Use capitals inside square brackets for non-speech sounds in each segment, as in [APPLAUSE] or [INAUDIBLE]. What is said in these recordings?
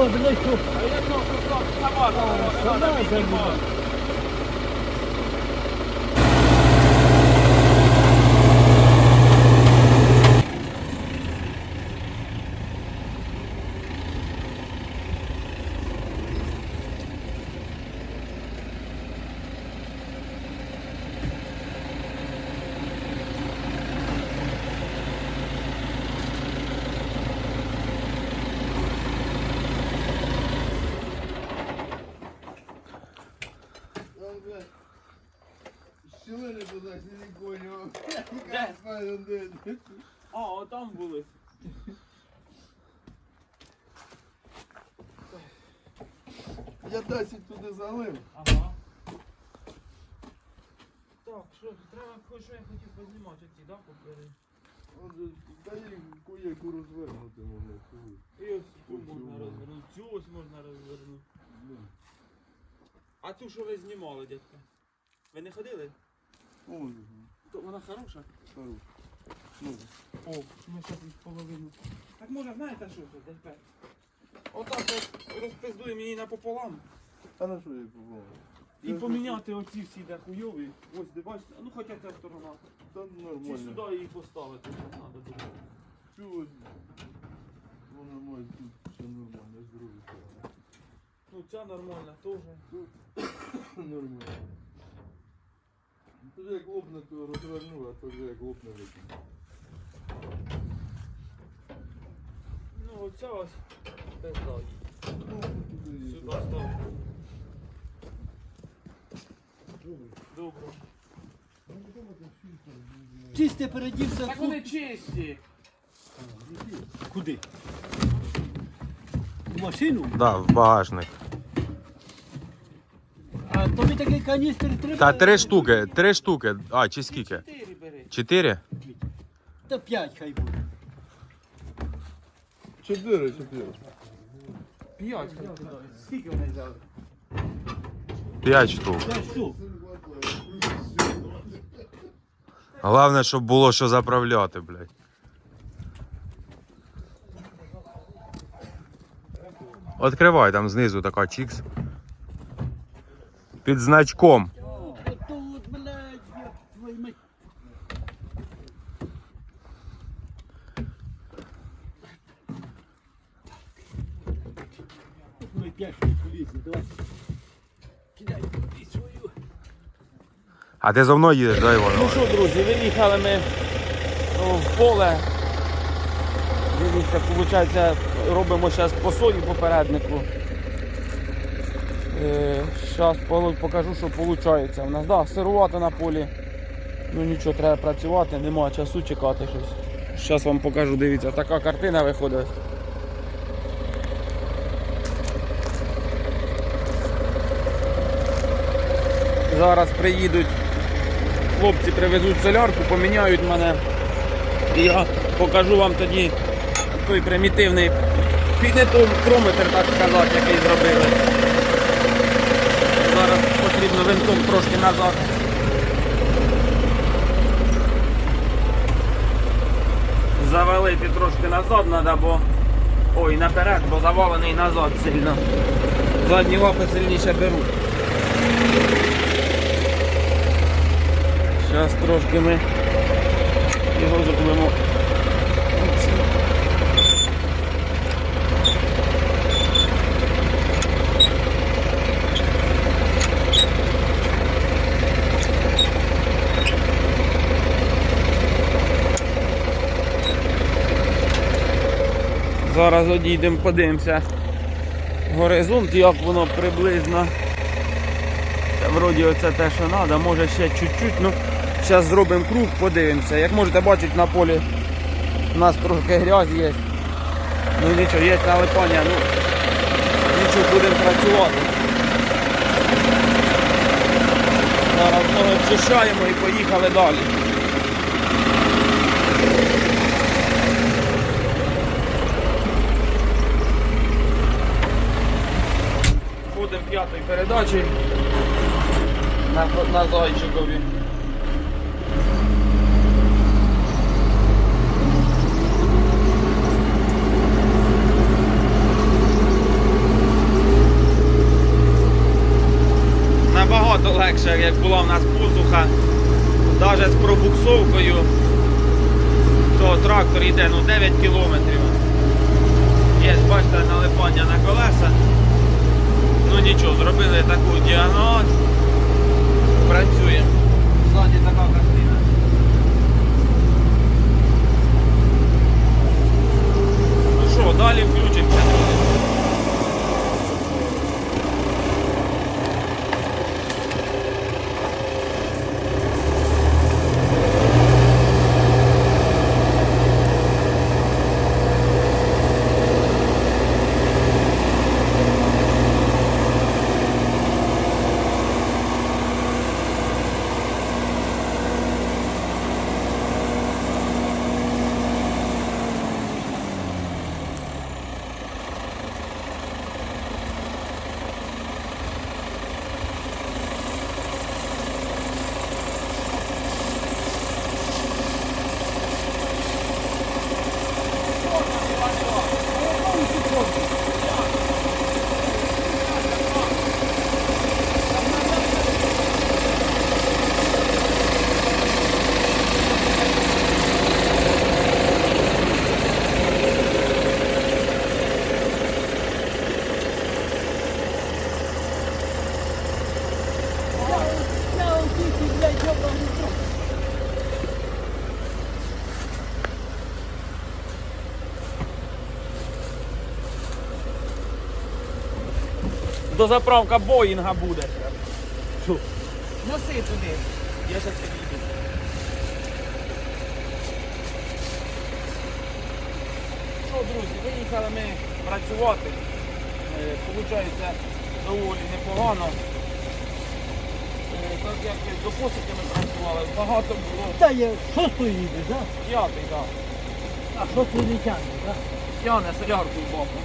О, блядь, що? А я що, просто сама сама треба піднімати. забула. Щілини туди, не поняв. Де? А, отам були. Я 10 туди залив. Ага. Так, що, треба хоч що я хотів познімати ці, да, папери? Он Дай кое-яку розвернути можна. коли. І ось цю можна розвернути, цю ось можна розвернути. Ну, А цю, що ви знімали, дядька? Ви не ходили? О, То вона хороша. хорош. Ну, О, ми зараз їх половину. Так може, знаєте що це, дядька? Отак от розпиздуємо її напополам. а на що я попав? І поміняти оці всі де хуйові. Ось, де бачите, ну хоча ця сторона. Та Чи нормально. сюди її поставити, треба буде. Ось. Вона має тут все нормально, з другої сторони. Ну ця нормальна теж. Тут [COUGHS] нормально. Ну, Тоді як лопне, то розверну, а тоді як лопне викину. Ну оця ось пизда. Ну, туди її. Сюди став. Добре. Чисте передівся. Так вони чисті. Куди? В машину? Да, в багажник. А тобі такий каністр треба? Та три штуки, три штуки. А, чи скільки? Чотири бери. Чотири? Та п'ять хай буде. Чотири, чотири. П'ять хай. Скільки вони взяли? П'ять штук. П'ять штук. Головне, щоб було що заправляти, блядь. Відкривай, там знизу така чікс. Під значком. О, Отут, блядь, я твою мать. Ми п'ять штук влізли, давай. Кидай і свою. А ти за мною їдеш, дай Ну що, друзі, виїхали ми в поле. Дивіться, виходить, робимо зараз по сої попереднику. Зараз покажу, що виходить. У нас да, сирувато на полі. Ну нічого, треба працювати, немає часу чекати щось. Зараз вам покажу, дивіться, така картина виходить. Зараз приїдуть хлопці привезуть солярку, поміняють мене. І я покажу вам тоді той примітивний піднетометр, так сказати, який зробили. Потрібно винтом трошки назад. Завалити трошки назад треба, бо... Ой, наперед, бо завалений назад сильно. Задні лапи сильніше беруть. Зараз трошки ми його зробимо. Зараз одійдемо, подивимося горизонт, як воно приблизно. Та вроді оце те, що треба, може ще чуть-чуть. Ну, зараз зробимо круг, подивимося. Як можете бачити на полі, у нас трохи грязь є. Ну нічого, є налипання, ну нічого будемо працювати. Зараз ми очищаємо і поїхали далі. передачі на, на зайчикові. Набагато легше, як була в нас посуха, навіть з пробуксовкою, то трактор йде ну, 9 кілометрів. Є, бачите, налипання на колеса. Ну нічого, зробили таку діагональ. Працюємо. Ззаді така картина. Ну що, далі Дозаправка Боїнга буде. Що? Носи туди. Я зараз підійду. Що, друзі, виїхали ми працювати. Е, Получається доволі непогано. Е, Так як до посики ми працювали, багато було. Та є, шосту їде, да? П'ятий, так. А шосту не тягне, да? Тяне солярку в боку.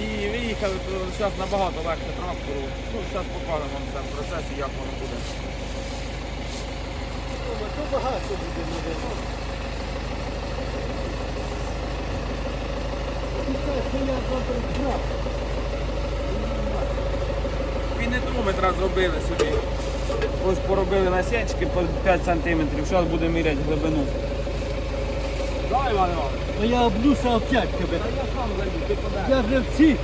І виїхали, то зараз набагато легше трактору. Ну, зараз покажемо вам все в процесі, як воно буде. То багато буде. Пінетрометра зробили собі. Ось поробили насічки по 5 см. Зараз будемо міряти глибину. Дай, Іван Іванович. Я облюся опять тебе. Я сам зайду, ти подай. Я в цих.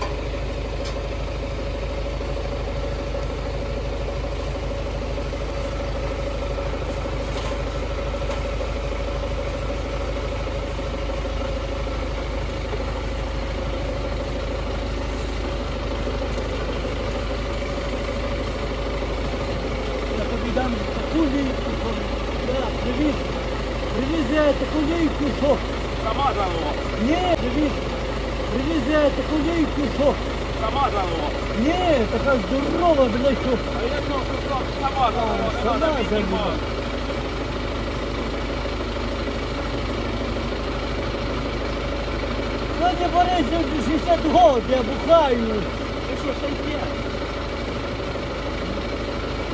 Я тобі дам таку лійку, що я привіз. Привіз я таку лійку, що Сама залова. Ні, привіз. Привіз я лійку, що Сама залова. Ні, така здорова, бля, що А я що, кусок сама залова. сама піднімати. Ну не борися 60 год, я бухаю. Ти що, ще йде?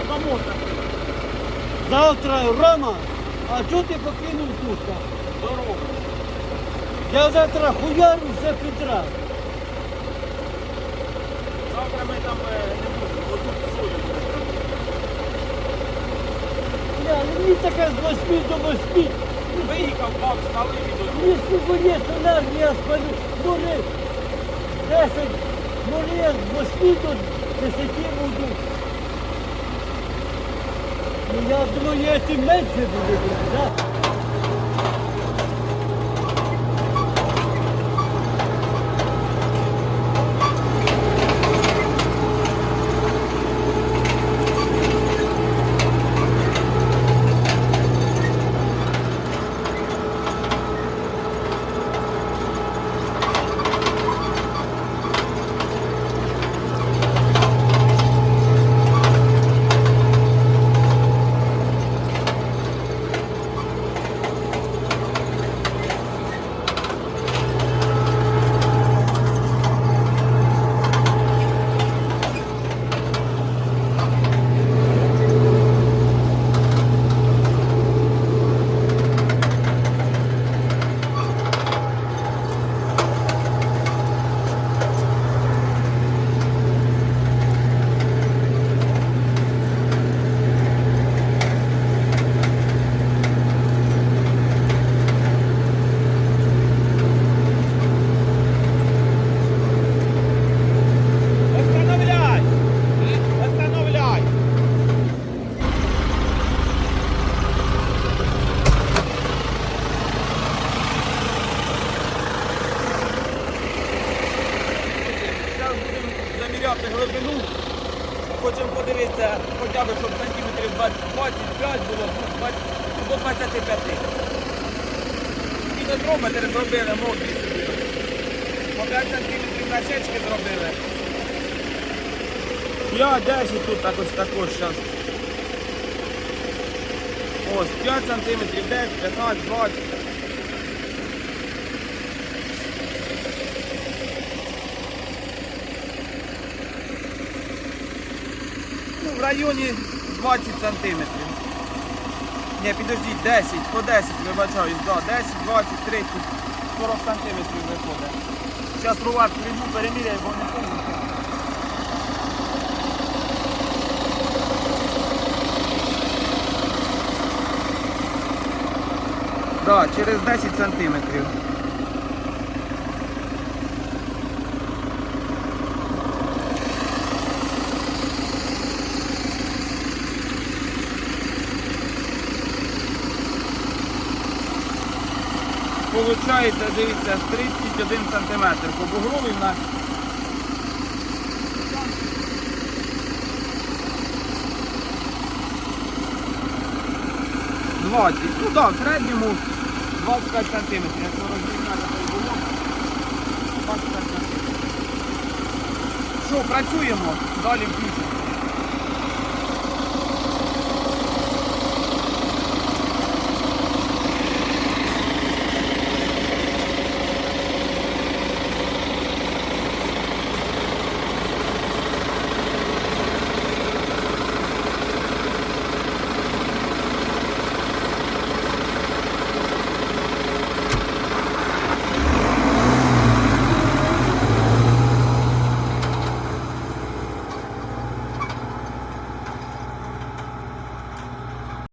Хіба? Завтра Рома, а чого ти покинув тут? Дорогу. Я завтра хуяру все підряд. Завтра ми там не будемо, отут сою. Я, ну, мені таке з 8 до 8. Виїхав бак, стали і до Якщо буде соляр, я спалю. Може 10, може я з 8 до 10 буду. Ну я думаю, я тим менше буду, так? виміряти 25. Кілометр зробили, мокрі собі. По 5 сантиметрів на сечки зробили. 5-10 тут також також зараз. Ось 5 сантиметрів, 10, 15, 20. Ну, в районі 20 сантиметрів. Ні, підождіть, 10, по 10, вибачаюсь, да, 10, 20, 30, 40 сантиметрів виходить. Зараз рулат прийму, переміряю, бо не помню. Да, через 10 сантиметрів. Получається, дивіться, 31 сантиметр. По бугрові в нас. Ну так, в середньому 25 сантиметрів. Якщо розрівняти той бугор, 25 сантиметрів. Що, працюємо, далі включимо.